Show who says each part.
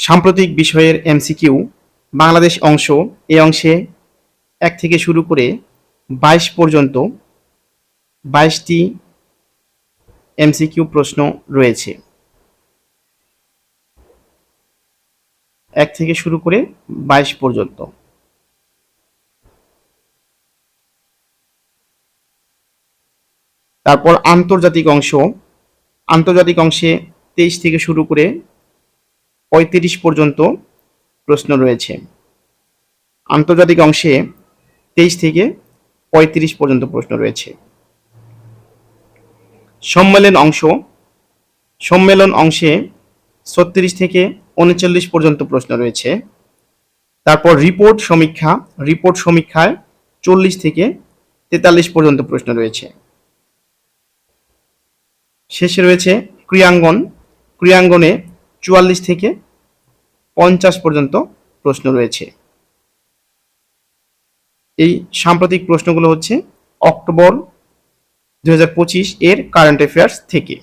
Speaker 1: সাম্প্রতিক বিষয়ের এমসিকিউ, বাংলাদেশ অংশ এই অংশে এক থেকে শুরু করে বাইশ পর্যন্ত বাইশটি এমসিকিউ প্রশ্ন রয়েছে। এক থেকে শুরু করে বাইশ পর্যন্ত। তারপর আন্তর্জাতিক অংশ, আন্তর্জাতিক অংশে তেইশ থেকে শুরু করে পঁয়ত্রিশ পর্যন্ত প্রশ্ন রয়েছে। আন্তর্জাতিক অংশে তেইশ থেকে পঁয়ত্রিশ পর্যন্ত প্রশ্ন রয়েছে। সম্মেলন অংশ, সম্মেলন অংশে ছত্রিশ থেকে উনচল্লিশ পর্যন্ত প্রশ্ন রয়েছে। তারপর রিপোর্ট সমীক্ষা, রিপোর্ট সমীক্ষায় চল্লিশ থেকে তেতাল্লিশ পর্যন্ত প্রশ্ন রয়েছে। শেষে রয়েছে ক্রিয়াঙ্গন। ক্রিয়াঙ্গনে চুয়াল্লিশ থেকে পঞ্চাশ পর্যন্ত প্রশ্ন রয়েছে। এই সাম্প্রতিক প্রশ্নগুলো হচ্ছে অক্টোবর দুহাজার পঁচিশ এর কারেন্ট অ্যাফেয়ার্স থেকে।